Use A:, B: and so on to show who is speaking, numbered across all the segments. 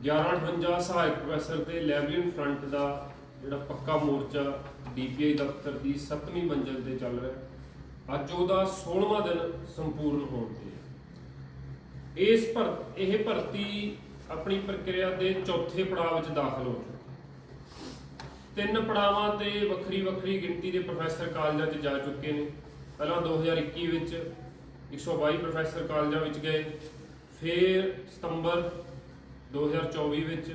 A: 1158 ਸਹਾਇਕ ਪ੍ਰੋਫੈਸਰ ਤੇ ਲੈਬਲੀਨ ਫਰੰਟ ਦਾ ਜਿਹੜਾ ਪੱਕਾ ਮੋਰਚਾ ਡੀਪੀਆਈ ਦਫ਼ਤਰ ਦੀ 7ਵੀਂ ਮੰਜ਼ਲ ਤੇ ਚੱਲ ਰਿਹਾ ਅੱਜ ਉਹਦਾ 16ਵਾਂ ਦਿਨ ਸੰਪੂਰਨ ਹੋਣ ਤੇ ਇਸ ਭਰ, ਇਹ ਭਰਤੀ ਆਪਣੀ ਪ੍ਰਕਿਰਿਆ ਦੇ ਚੌਥੇ ਪੜਾਅ ਵਿੱਚ ਦਾਖਲ ਹੋ ਚੁੱਕੀ ਤਿੰਨ ਪੜਾਵਾਂ ਤੇ ਵੱਖਰੀ ਵੱਖਰੀ ਗਿਣਤੀ ਦੇ ਪ੍ਰੋਫੈਸਰ ਕਾਲਜਾਂ 'ਚ ਜਾ ਚੁੱਕੇ ਨੇ। ਪਹਿਲਾਂ 2021 ਵਿੱਚ 122 ਪ੍ਰੋਫੈਸਰ ਕਾਲਜਾਂ ਵਿੱਚ ਗਏ, ਫਿਰ ਸਤੰਬਰ 2024 ਵਿੱਚ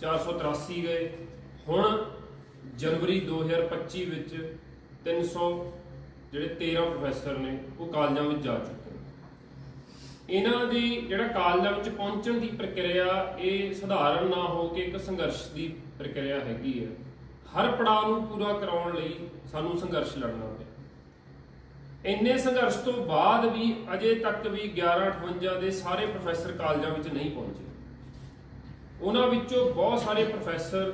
A: 483 ਗਏ। ਹੁਣ ਜਨਵਰੀ 2025 ਵਿੱਚ 300 ਜਿਹੜੇ 13 ਪ੍ਰੋਫੈਸਰ ਨੇ, ਉਹ ਕਾਲਜਾਂ ਵਿੱਚ ਜਾ ਚੁੱਕੇ ਨੇ। ਇਹਨਾਂ ਦੀ ਜਿਹੜਾ ਕਾਲਜਾਂ ਵਿੱਚ ਪਹੁੰਚਣ ਦੀ ਪ੍ਰਕਿਰਿਆ, ਇਹ ਸਧਾਰਨ ਨਾ ਹੋ ਕੇ ਇੱਕ ਸੰਘਰਸ਼ ਦੀ ਪ੍ਰਕਿਰਿਆ ਹੈਗੀ ਹੈ। ਹਰ ਪੜਾਅ ਨੂੰ ਪੂਰਾ ਕਰਾਉਣ ਲਈ ਸਾਨੂੰ ਸੰਘਰਸ਼ ਲੜਨਾ ਪਿਆ। ਇੰਨੇ ਸੰਘਰਸ਼ ਤੋਂ ਬਾਅਦ ਵੀ ਅਜੇ ਤੱਕ ਵੀ 1158 ਦੇ ਸਾਰੇ ਪ੍ਰੋਫੈਸਰ ਕਾਲਜਾਂ ਵਿੱਚ ਨਹੀਂ ਪਹੁੰਚੇ। ਉਹਨਾਂ ਵਿੱਚੋਂ ਬਹੁਤ ਸਾਰੇ ਪ੍ਰੋਫੈਸਰ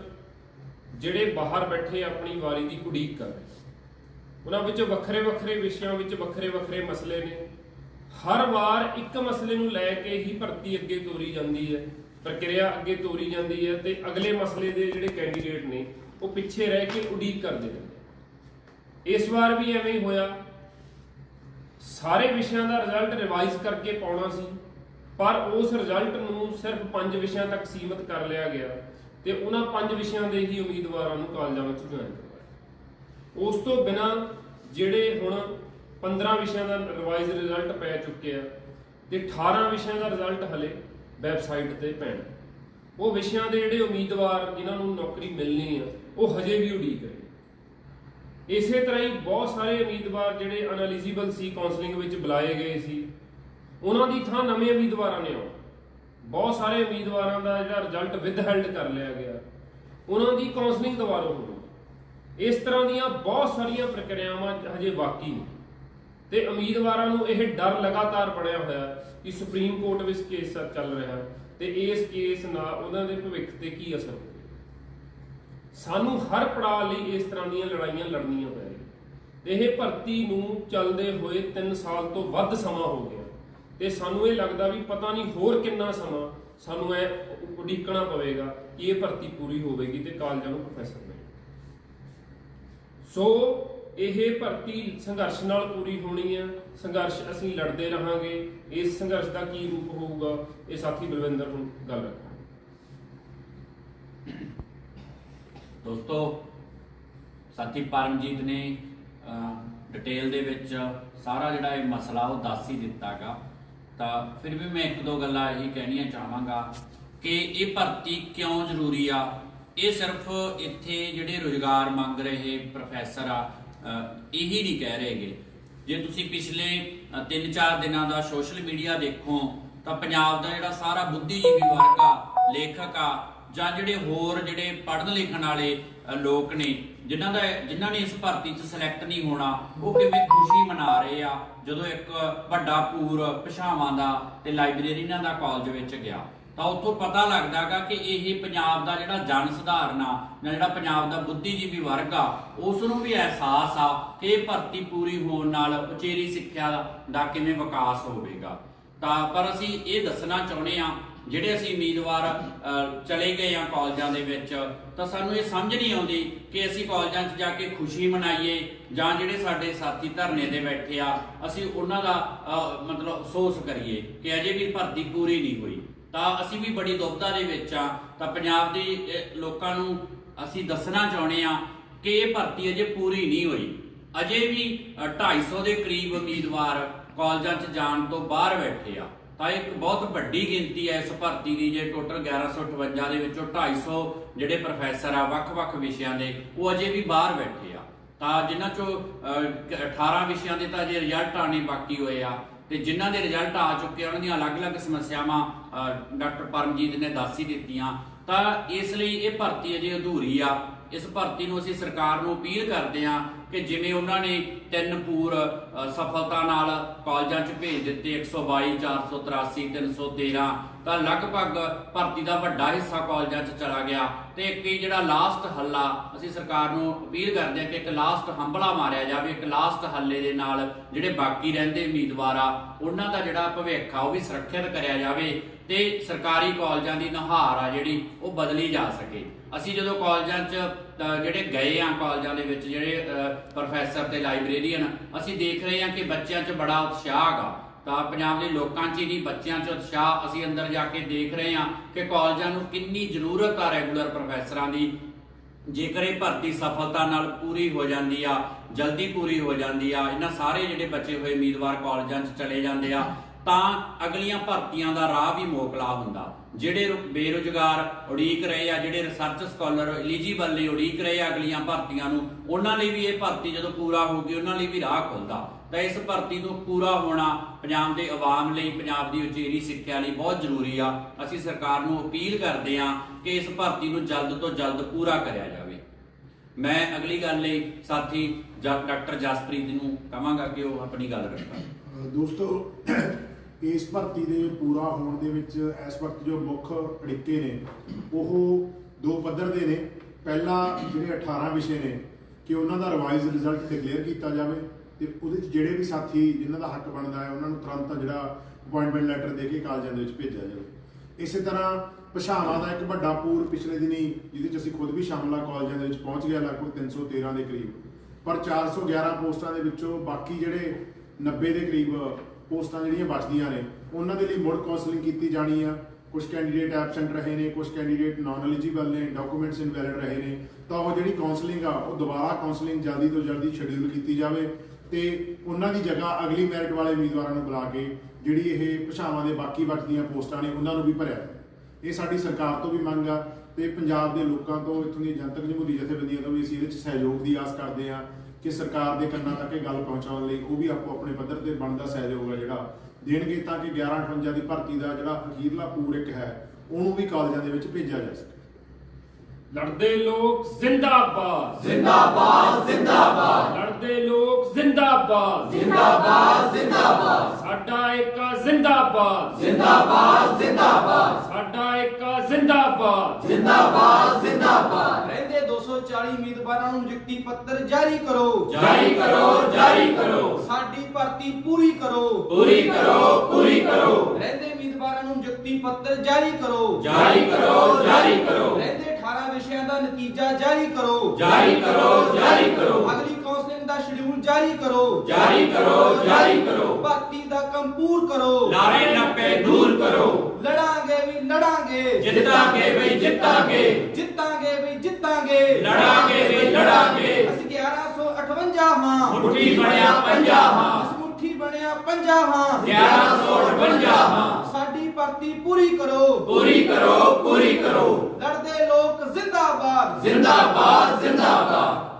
A: ਜਿਹੜੇ ਬਾਹਰ ਬੈਠੇ ਆਪਣੀ ਵਾਰੀ ਦੀ ਉਡੀਕ ਕਰ ਰਹੇ ਉਹਨਾਂ ਵਿੱਚ ਵੱਖਰੇ ਵੱਖਰੇ ਵਿਸ਼ਿਆਂ ਵਿੱਚ ਵੱਖਰੇ ਵੱਖਰੇ ਮਸਲੇ ਨੇ। ਹਰ ਵਾਰ ਇੱਕ ਮਸਲੇ ਨੂੰ ਲੈ ਕੇ ਹੀ ਭਰਤੀ ਅੱਗੇ ਤੋਰੀ ਜਾਂਦੀ ਹੈ, ਪ੍ਰਕਿਰਿਆ ਅੱਗੇ ਤੋਰੀ ਜਾਂਦੀ ਹੈ ਤੇ ਅਗਲੇ ਮਸਲੇ ਦੇ ਜਿਹੜੇ ਕੈਂਡੀਡੇਟ ਨੇ, ਉਹ ਪਿੱਛੇ ਰਹਿ ਕੇ ਉਡੀਕ ਕਰਦੇ ਨੇ। ਇਸ ਵਾਰ ਵੀ ਐਵੇਂ ਹੀ ਹੋਇਆ। ਸਾਰੇ ਵਿਸ਼ਿਆਂ ਦਾ ਰਿਜ਼ਲਟ ਰਿਵਾਈਜ਼ ਕਰਕੇ ਪਾਉਣਾ ਸੀ। ਪਰ ਉਸ ਰਿਜ਼ਲਟ ਨੂੰ ਸਿਰਫ 5 ਵਿਸ਼ਿਆਂ ਤੱਕ ਸੀਮਿਤ ਕਰ ਲਿਆ ਗਿਆ ਤੇ ਉਹਨਾਂ 5 ਵਿਸ਼ਿਆਂ ਦੇ ਹੀ ਉਮੀਦਵਾਰਾਂ ਨੂੰ ਕਾਲਜਾਂ ਵਿੱਚ ਜੁਆਇਨ ਕਰਵਾਇਆ। ਉਸ ਤੋਂ ਬਿਨਾ ਜਿਹੜੇ ਹੁਣ 15 ਵਿਸ਼ਿਆਂ ਦਾ ਰਿਵਾਈਜ਼ ਰਿਜ਼ਲਟ ਪੈ ਚੁੱਕਿਆ ਤੇ 18 ਵਿਸ਼ਿਆਂ ਦਾ ਰਿਜ਼ਲਟ ਹਲੇ ਵੈਬਸਾਈਟ ਤੇ ਪੈਣਾ। ਉਹ ਵਿਸ਼ਿਆਂ ਦੇ ਜਿਹੜੇ ਉਮੀਦਵਾਰ ਜਿਨ੍ਹਾਂ ਨੂੰ ਨੌਕਰੀ ਮਿਲਣੀ ਆ, ਉਹ ਹਜੇ ਵੀ ਉਡੀਕ ਰਹੇ। ਇਸੇ ਤਰ੍ਹਾਂ ਹੀ ਬਹੁਤ ਸਾਰੇ ਉਮੀਦਵਾਰ ਜਿਹੜੇ ਅਨਐਲੀਜੀਬਲ ਸੀ ਕਾਉਂਸਲਿੰਗ ਵਿੱਚ ਬੁਲਾਏ ਗਏ ਸੀ ਉਹਨਾਂ ਦੀ ਥਾਂ ਨਵੇਂ ਉਮੀਦਵਾਰਾਂ ਨੇ ਆਉਣਾ। ਬਹੁਤ ਸਾਰੇ ਉਮੀਦਵਾਰਾਂ ਦਾ ਜਿਹੜਾ ਰਿਜ਼ਲਟ ਵਿਦਹੈਲਡ ਕਰ ਲਿਆ ਗਿਆ। ਉਹਨਾਂ ਦੀ ਕਾਉਂਸਲਿੰਗ ਦੁਬਾਰਾ ਹੋਣੀ ਇਸ ਤਰ੍ਹਾਂ ਦੀਆਂ ਬਹੁਤ ਸਾਰੀਆਂ ਪ੍ਰਕਿਰਿਆਵਾਂ ਹਜੇ ਬਾਕੀ ਨੇ। ਤੇ ਉਮੀਦਵਾਰਾਂ ਨੂੰ ਇਹ ਡਰ ਲਗਾਤਾਰ ਬਣਿਆ ਹੋਇਆ ਕਿ ਸੁਪਰੀਮ ਕੋਰਟ ਵਿੱਚ ਕੇਸ ਚੱਲ ਰਿਹਾ ਤੇ ਇਸ ਕੇਸ ਨਾਲ ਉਹਨਾਂ ਦੇ ਭਵਿੱਖ ਤੇ ਕੀ ਅਸਰ ਹੋਵੇਗਾ ਸਾਨੂੰ ਹਰ ਪੜਾਅ ਲਈ ਇਸ ਤਰ੍ਹਾਂ ਦੀਆਂ ਲੜਾਈਆਂ ਲੜਨੀਆਂ ਪੈ ਰਹੀਆਂ। ਇਹ ਭਰਤੀ ਨੂੰ ਚੱਲਦੇ ਹੋਏ 3 ਸਾਲ ਤੋਂ ਵੱਧ ਸਮਾਂ ਹੋ ਗਿਆ। ਤੇ ਸਾਨੂੰ ਇਹ ਲੱਗਦਾ ਵੀ ਪਤਾ ਨਹੀਂ ਹੋਰ ਕਿੰਨਾ ਸਮਾਂ ਸਾਨੂੰ ਇਹ ਉਡੀਕਣਾ ਪਵੇਗਾ ਕਿ ਇਹ ਭਰਤੀ ਪੂਰੀ ਹੋਵੇਗੀ ਤੇ ਕਾਲਜਾਂ ਨੂੰ ਪ੍ਰੋਫੈਸਰ ਮਿਲੇ ਸੋ ਇਹ ਭਰਤੀ ਸੰਘਰਸ਼ ਨਾਲ ਪੂਰੀ ਹੋਣੀ ਹੈ ਸੰਘਰਸ਼ ਅਸੀਂ ਲੜਦੇ ਰਹਾਂਗੇ। ਇਸ ਸੰਘਰਸ਼ ਦਾ ਕੀ ਰੂਪ ਹੋਊਗਾ? ਇਹ ਸਾਥੀ ਬਲਵਿੰਦਰ ਹੁਣ ਗੱਲ ਰੱਖਾਂਗੇ
B: ਦੋਸਤੋ, ਸਾਥੀ ਪਰਮਜੀਤ ਨੇ ਡਿਟੇਲ ਦੇ ਵਿੱਚ ਸਾਰਾ ਜਿਹੜਾ ਇਹ ਮਸਲਾ ਉਹ ਦੱਸ ਹੀ ਦਿੱਤਾਗਾ। ਤਾਂ ਫਿਰ ਵੀ ਮੈਂ ਇੱਕ ਦੋ ਗੱਲਾਂ ਇਹੀ ਕਹਿਣੀਆਂ ਚਾਹਾਂਗਾ ਕਿ ਇਹ ਭਰਤੀ ਕਿਉਂ ਜ਼ਰੂਰੀ ਆ? ਇਹ ਸਿਰਫ ਇੱਥੇ ਜਿਹੜੇ ਰੋਜ਼ਗਾਰ ਮੰਗ ਰਹੇ ਪ੍ਰੋਫੈਸਰ ਆ ਇਹੀ ਨਹੀਂ ਕਹਿ ਰਹੇਗੇ। ਜੇ ਤੁਸੀਂ ਪਿਛਲੇ 3-4 ਦਿਨਾਂ ਦਾ ਸੋਸ਼ਲ ਮੀਡੀਆ ਦੇਖੋ, ਤਾਂ ਪੰਜਾਬ ਦਾ ਜਿਹੜਾ ਸਾਰਾ ਬੁੱਧੀਜੀਵੀ ਵਰਗ ਆ, ਲੇਖਕ ਆ, ਜਾਂ ਜਿਹੜੇ ਹੋਰ ਜਿਹੜੇ ਪੜ੍ਹਨ ਲਿਖਣ ਵਾਲੇ ਲੋਕ ਨੇ, ਜਿਨ੍ਹਾਂ ਦਾ, ਜਿਨ੍ਹਾਂ ਨੇ ਇਸ ਭਰਤੀ 'ਚ ਸਿਲੈਕਟ ਨਹੀਂ ਹੋਣਾ, ਉਹ ਕਿਵੇਂ ਖੁਸ਼ੀ ਮਨਾ ਰਹੇ ਆ, ਜਦੋਂ ਇੱਕ ਵੱਡਾ ਪੂਰ ਭਾਸ਼ਾਵਾਂ ਦਾ ਤੇ ਲਾਇਬ੍ਰੇਰੀਆਂ ਦਾ ਕਾਲਜ ਵਿੱਚ ਗਿਆ। ਤਾਂ ਉੱਥੋਂ ਪਤਾ ਲੱਗਦਾਗਾ ਕਿ ਇਹ ਪੰਜਾਬ ਦਾ ਜਿਹੜਾ ਜਨ ਸਧਾਰਨਾ ਜਾਂ ਜਿਹੜਾ ਪੰਜਾਬ ਦਾ ਬੁੱਧੀਜੀਵੀ ਵਰਗ ਆ ਉਸ ਨੂੰ ਵੀ ਅਹਿਸਾਸ ਆ ਕਿ ਇਹ ਭਰਤੀ ਪੂਰੀ ਹੋਣ ਨਾਲ ਉਚੇਰੀ ਸਿੱਖਿਆ ਦਾ ਕਿਵੇਂ ਵਿਕਾਸ ਹੋਵੇਗਾ। ਤਾਂ ਪਰ ਅਸੀਂ ਇਹ ਦੱਸਣਾ ਚਾਹੁੰਦੇ ਆ ਜਿਹੜੇ ਅਸੀਂ ਉਮੀਦਵਾਰ ਚਲੇ ਗਏ ਆ ਕਾਲਜਾਂ ਦੇ ਵਿੱਚ ਤਾਂ ਸਾਨੂੰ ਇਹ ਸਮਝ ਨਹੀਂ ਆਉਂਦੀ ਕਿ ਅਸੀਂ ਕਾਲਜਾਂ 'ਚ ਜਾ ਕੇ ਖੁਸ਼ੀ ਮਨਾਈਏ ਜਾਂ ਜਿਹੜੇ ਸਾਡੇ ਸਾਥੀ ਧਰਨੇ ਦੇ ਬੈਠੇ ਆ ਅਸੀਂ ਉਹਨਾਂ ਦਾ ਮਤਲਬ ਅਫਸੋਸ ਕਰੀਏ ਕਿ ਅਜੇ ਵੀ ਭਰਤੀ ਪੂਰੀ ਨਹੀਂ ਹੋਈ। ਤਾਂ ਅਸੀਂ ਵੀ ਬੜੀ ਦੁਬਦਾ ਦੇ ਵਿੱਚ ਆ ਤਾਂ ਪੰਜਾਬ ਦੇ ਲੋਕਾਂ ਨੂੰ ਅਸੀਂ ਦੱਸਣਾ ਚਾਹੁੰਦੇ ਆ ਕਿ ਇਹ ਭਰਤੀ ਅਜੇ ਪੂਰੀ ਨਹੀਂ ਹੋਈ। ਅਜੇ ਵੀ ਅ, 250 ਦੇ ਕਰੀਬ ਉਮੀਦਵਾਰ ਕਾਲਜਾਂ 'ਚ ਜਾਣ ਤੋਂ ਬਾਹਰ ਬੈਠੇ ਆ। ਤਾਂ ਇੱਕ ਬਹੁਤ ਵੱਡੀ ਗਿਣਤੀ ਹੈ ਇਸ ਭਰਤੀ ਦੀ ਜੇ ਟੋਟਲ 1158 ਦੇ ਵਿੱਚੋਂ 250 ਜਿਹੜੇ ਪ੍ਰੋਫੈਸਰ ਆ ਵੱਖ-ਵੱਖ ਵਿਸ਼ਿਆਂ ਦੇ ਉਹ ਅਜੇ ਵੀ ਬਾਹਰ ਬੈਠੇ ਆ। ਤਾਂ ਜਿਨ੍ਹਾਂ ਚੋਂ ਅ, 18 ਵਿਸ਼ਿਆਂ ਦੇ ਤਾਂ ਅਜੇ ਰਿਜ਼ਲਟ ਆਣੇ ਬਾਕੀ ਹੋਏ ਆ। ਤੇ ਜਿਨ੍ਹਾਂ ਦੇ ਰਿਜ਼ਲਟ ਆ ਚੁੱਕੇ ਆ ਉਹਨਾਂ ਦੀਆਂ ਅਲੱਗ-ਅਲੱਗ ਸਮੱਸਿਆਵਾਂ ਡਾਕਟਰ ਪਰਮਜੀਤ ਨੇ ਦੱਸ ਹੀ ਦਿੱਤੀਆਂ। ਤਾਂ ਇਸ ਲਈ ਇਹ ਭਰਤੀ ਅਜੇ ਅਧੂਰੀ ਆ। ਇਸ ਭਰਤੀ ਨੂੰ ਅਸੀਂ ਸਰਕਾਰ ਨੂੰ ਅਪੀਲ ਕਰਦੇ ਹਾਂ ਕਿ ਜਿਵੇਂ ਉਹਨਾਂ ਨੇ ਤਿੰਨ ਪੂਰ ਸਫਲਤਾ ਨਾਲ ਕਾਲਜਾਂ 'ਚ ਭੇਜ ਦਿੱਤੇ 122 483 313 ਤਾਂ ਲਗਭਗ ਭਰਤੀ ਦਾ ਵੱਡਾ ਹਿੱਸਾ ਕਾਲਜਾਂ 'ਚ ਚਲਾ ਗਿਆ। ਤੇ ਇੱਕ ਹੀ ਜਿਹੜਾ ਲਾਸਟ ਹੱਲਾ ਅਸੀਂ ਸਰਕਾਰ ਨੂੰ ਅਪੀਲ ਕਰਦੇ ਹਾਂ ਕਿ ਇੱਕ ਲਾਸਟ ਹੰਬਲਾ ਮਾਰਿਆ ਜਾਵੇ, ਇੱਕ ਲਾਸਟ ਹੱਲੇ ਦੇ ਨਾਲ ਜਿਹੜੇ ਬਾਕੀ ਰਹਿੰਦੇ ਉਮੀਦਵਾਰ ਆ, ਉਹਨਾਂ ਦਾ ਜਿਹੜਾ ਭਵਿੱਖ ਆ ਉਹ ਵੀ ਸੁਰੱਖਿਅਤ ਕਰਿਆ ਜਾਵੇ ਤੇ ਸਰਕਾਰੀ ਕਾਲਜਾਂ ਦੀ ਨਹਾਰ ਆ ਜਿਹੜੀ ਉਹ ਬਦਲੀ ਜਾ ਸਕੇ। ਅਸੀਂ ਜਦੋਂ ਕਾਲਜਾਂ 'ਚ ਜਿਹੜੇ ਗਏ ਆ ਕਾਲਜਾਂ ਦੇ ਵਿੱਚ, ਜਿਹੜੇ ਪ੍ਰੋਫੈਸਰ ਤੇ ਲਾਇਬ੍ਰੇਰੀਅਨ ਅਸੀਂ ਦੇਖ ਰਹੇ ਹਾਂ ਕਿ ਬੱਚਿਆਂ 'ਚ ਬੜਾ ਉਤਸ਼ਾਹ ਗਾ ਤਾਂ ਪੰਜਾਬ ਦੇ ਲੋਕਾਂ 'ਚ ਹੀ ਨਹੀਂ, ਬੱਚਿਆਂ 'ਚ ਉਤਸ਼ਾਹ ਅਸੀਂ ਅੰਦਰ ਜਾ ਕੇ ਦੇਖ ਰਹੇ ਹਾਂ ਕਿ ਕਾਲਜਾਂ ਨੂੰ ਕਿੰਨੀ ਜ਼ਰੂਰਤ ਆ ਰੈਗੂਲਰ ਪ੍ਰੋਫੈਸਰਾਂ ਦੀ। ਜੇਕਰ ਇਹ ਭਰਤੀ ਸਫਲਤਾ ਨਾਲ ਪੂਰੀ ਹੋ ਜਾਂਦੀ ਆ, ਜਲਦੀ ਪੂਰੀ ਹੋ ਜਾਂਦੀ ਆ, ਇਹਨਾਂ ਸਾਰੇ ਜਿਹੜੇ ਬਚੇ ਹੋਏ ਉਮੀਦਵਾਰ ਕਾਲਜਾਂ 'ਚ ਚਲੇ ਜਾਂਦੇ ਆ ਤਾਂ ਅਗਲੀਆਂ ਭਰਤੀਆਂ ਦਾ ਰਾਹ ਵੀ ਮੋਕਲਾ ਹੁੰਦਾ। ਜਿਹੜੇ ਰੁ- ਬੇਰੁਜ਼ਗਾਰ ਉਡੀਕ ਰਹੇ ਆ, ਜਿਹੜੇ ਰਿਸਰਚ ਸਕਾਲਰ ਐਲੀਜੀਬਲ ਲਈ ਉਡੀਕ ਰਹੇ ਆ ਅਗਲੀਆਂ ਭਰਤੀਆਂ ਨੂੰ, ਉਹਨਾਂ ਲਈ ਵੀ ਇਹ ਭਰਤੀ ਜਦੋਂ ਪੂਰਾ ਹੋਊਗੀ, ਉਹਨਾਂ ਲਈ ਵੀ ਰਾਹ ਖੁੱਲਦਾ। ਤਾਂ ਇਸ ਭਰਤੀ ਨੂੰ ਪੂਰਾ ਹੋਣਾ ਪੰਜਾਬ ਦੇ ਆਵਾਮ ਲਈ, ਪੰਜਾਬ ਦੀ ਉਚੇਰੀ ਸਿੱਖਿਆ ਲਈ ਬਹੁਤ ਜ਼ਰੂਰੀ ਆ। ਅਸੀਂ ਸਰਕਾਰ ਨੂੰ ਅਪੀਲ ਕਰਦੇ ਆ ਕਿ ਇਸ ਭਰਤੀ ਨੂੰ ਜਲਦ ਤੋਂ ਜਲਦ ਪੂਰਾ ਕਰਿਆ ਜਾਵੇ। ਮੈਂ ਅਗਲੀ ਗੱਲ ਲਈ ਸਾਥੀ ਡਾਕਟਰ ਜਸਪ੍ਰੀਤ ਨੂੰ ਕਹਾਂਗਾ ਕਿ ਉਹ ਆਪਣੀ ਗੱਲ ਰੱਖਣ।
C: ਦੋਸਤੋ ਇਸ ਭਰਤੀ ਦੇ ਪੂਰਾ ਹੋਣ ਦੇ ਵਿੱਚ ਇਸ ਵਕਤ ਜੋ ਮੁੱਖ ਅੜਿੱਕੇ ਨੇ, ਉਹ ਦੋ ਪੱਧਰ ਦੇ ਨੇ। ਪਹਿਲਾ ਜਿਹੜੇ 18 ਵਿਸ਼ੇ ਨੇ, ਕਿ ਉਹਨਾਂ ਦਾ ਰਿਵਾਈਜ਼ ਰਿਜ਼ਲਟ ਡਿਕਲੇਅਰ ਕੀਤਾ ਜਾਵੇ ਤੇ ਉਹਦੇ ਵਿੱਚ ਜਿਹੜੇ ਵੀ ਸਾਥੀ ਜਿਨ੍ਹਾਂ ਦਾ ਹੱਕ ਬਣਦਾ ਹੈ, ਉਹਨਾਂ ਨੂੰ ਤੁਰੰਤ ਜਿਹੜਾ ਅਪਾਇੰਟਮੈਂਟ ਲੈਟਰ ਦੇ ਕੇ ਕਾਲਜਾਂ ਦੇ ਵਿੱਚ ਭੇਜਿਆ ਜਾਵੇ। ਇਸੇ ਤਰ੍ਹਾਂ ਭਾਸ਼ਾਵਾਂ ਦਾ ਇੱਕ ਵੱਡਾ ਪੂਰ ਪਿਛਲੇ ਦਿਨੀ, ਜਿਹਦੇ ਵਿੱਚ ਅਸੀਂ ਖੁਦ ਵੀ ਸ਼ਾਮਲ ਆ, ਕਾਲਜਾਂ ਦੇ ਵਿੱਚ ਪਹੁੰਚ ਗਿਆ ਲਗਭਗ 313 ਦੇ ਕਰੀਬ। ਪਰ 411 ਪੋਸਟਾਂ ਦੇ ਵਿੱਚੋਂ ਬਾਕੀ ਜਿਹੜੇ 90 ਦੇ ਕਰੀਬ ਪੋਸਟਾਂ ਜਿਹੜੀਆਂ ਬਚਦੀਆਂ ਨੇ, ਉਹਨਾਂ ਦੇ ਲਈ ਮੁੜ ਕਾਉਂਸਲਿੰਗ ਕੀਤੀ ਜਾਣੀ ਆ। ਕੁਝ ਕੈਂਡੀਡੇਟ ਐਬਸੈਂਟ ਰਹੇ ਨੇ ਕੁਝ ਕੈਂਡੀਡੇਟ ਨਾਨ ਐਲੀਜੀਬਲ ਨੇ ਡਾਕੂਮੈਂਟਸ ਇਨਵੈਲਿਡ ਰਹੇ ਨੇ। ਤਾਂ ਉਹ ਜਿਹੜੀ ਕਾਉਂਸਲਿੰਗ ਆ, ਉਹ ਦੁਬਾਰਾ ਕਾਉਂਸਲਿੰਗ ਜਲਦੀ ਤੋਂ ਜਲਦੀ ਸ਼ਡਿਊਲ ਕੀਤੀ ਜਾਵੇ ਤੇ ਉਹਨਾਂ ਦੀ ਜਗ੍ਹਾ ਅਗਲੀ ਮੈਰਿਟ ਵਾਲੇ ਉਮੀਦਵਾਰਾਂ ਨੂੰ ਬੁਲਾ ਕੇ ਜਿਹੜੀ ਇਹ ਭਾਸ਼ਾਵਾਂ ਦੇ ਬਾਕੀ ਬਚਦੀਆਂ ਪੋਸਟਾਂ ਨੇ, ਉਹਨਾਂ ਨੂੰ ਵੀ ਭਰਿਆ ਇਹ ਸਾਡੀ ਸਰਕਾਰ ਤੋਂ ਵੀ ਮੰਗ ਆ ਤੇ ਪੰਜਾਬ ਦੇ ਲੋਕਾਂ ਤੋਂ, ਇੱਥੋਂ ਦੀਆਂ ਜਨਤਕ ਜਮਹੂਰੀ ਜਥੇਬੰਦੀਆਂ ਤੋਂ ਵੀ ਅਸੀਂ ਇਹਦੇ ਵਿੱਚ ਸਹਿਯੋਗ ਦੀ ਆਸ ਕਰਦੇ ਹਾਂ। ਕਿ ਸਰਕਾਰ ਦੇ ਕੰਨਾਂ ਤੱਕ ਇਹ ਗੱਲ ਪਹੁੰਚਾਉਣ ਲਈ ਉਹ ਵੀ ਆਪੋ ਆਪਣੇ ਪੱਧਰ ਤੇ ਬਣਦਾ ਸਹਿਯੋਗ ਆ ਜਿਹੜਾ ਦੇਣਗੇ ਤਾਂ ਕਿ 1158 ਦੀ ਭਰਤੀ ਦਾ ਜਿਹੜਾ ਅਖੀਰਲਾ ਪੂਰ ਇੱਕ ਹੈ ਉਹਨੂੰ ਵੀ ਕਾਲਜਾਂ ਦੇ ਵਿੱਚ ਭੇਜਿਆ ਜਾ ਸਕੇ।
A: ਲੜਦੇ ਲੋਕ ਜ਼ਿੰਦਾਬਾਦ।
D: ਜ਼ਿੰਦਾਬਾਦ ਜ਼ਿੰਦਾਬਾਦ।
A: ਲੜਦੇ ਲੋਕ ਜ਼ਿੰਦਾਬਾਦ।
D: ਜ਼ਿੰਦਾਬਾਦ ਜ਼ਿੰਦਾਬਾਦ।
A: ਸਾਡਾ ਇੱਕ ਜ਼ਿੰਦਾਬਾਦ।
D: ਜ਼ਿੰਦਾਬਾਦ ਜ਼ਿੰਦਾਬਾਦ।
A: ਸਾਡਾ ਇੱਕ ਜ਼ਿੰਦਾਬਾਦ।
D: ਜ਼ਿੰਦਾਬਾਦ ਜ਼ਿੰਦਾਬਾਦ।
E: 240 ਉਮੀਦਵਾਰਾਂ ਨੂੰ ਨਿਯੁਕਤੀ ਪੱਤਰ ਜਾਰੀ ਕਰੋ।
D: ਜਾਰੀ ਕਰੋ ਜਾਰੀ ਕਰੋ।
E: ਸਾਡੀ ਭਰਤੀ ਪੂਰੀ ਕਰੋ।
D: ਪੂਰੀ ਕਰੋ ਪੂਰੀ ਕਰੋ।
E: ਰਹਿੰਦੇ ਉਮੀਦਵਾਰਾਂ ਨੂੰ ਨਿਯੁਕਤੀ ਪੱਤਰ ਜਾਰੀ ਕਰੋ।
D: ਜਾਰੀ ਕਰੋ ਜਾਰੀ ਕਰੋ।
E: ਰਹਿੰਦੇ 18 ਵਿਸ਼ਿਆਂ ਦਾ ਨਤੀਜਾ ਜਾਰੀ ਕਰੋ।
D: ਜਾਰੀ ਕਰੋ ਜਾਰੀ ਕਰੋ।
E: ਅਗਲੀ ਕਾਉਂਸਲਿੰਗ ਦਾ ਸ਼ਡਿਊਲ ਜਾਰੀ ਕਰੋ।
D: ਜਾਰੀ ਕਰੋ ਜਾਰੀ ਕਰੋ।
E: ਭਰਤੀ ਦਾ ਕੰਪੂਰ ਕਰੋ।
D: ਨਾਰੇ ਨੱਪੇ ਦੂਰ ਕਰੋ।
E: ਲੜਾਂਗੇ ਵੀ ਲੜਾਂਗੇ।
D: ਜਿੱਤਾਂਗੇ ਬਈ ਜਿੱਤਾਂਗੇ।
E: ਜਿੱਤਾਂਗੇ ਵੀ ਜਿੱਤਾਂਗੇ।
D: ਲੜਾਂਗੇ ਵੀ ਲੜਾਂਗੇ।
E: ਅਸੀਂ 1158 ਹਾਂ
D: ਮੁੱਠੀ ਬਣਿਆ ਪੰਜਾਹ ਹਾਂ
E: ਅਸੀਂ ਮੁੱਠੀ ਬਣਿਆ 50 ਹਾਂ
D: 1158 ਹਾਂ
E: ਸਾਡੀ ਭਰਤੀ ਪੂਰੀ ਕਰੋ।
D: ਪੂਰੀ ਕਰੋ ਪੂਰੀ ਕਰੋ।
E: ਲੜਦੇ ਲੋਕ ਜ਼ਿੰਦਾਬਾਦ।
D: ਜ਼ਿੰਦਾਬਾਦ ਜ਼ਿੰਦਾਬਾਦ।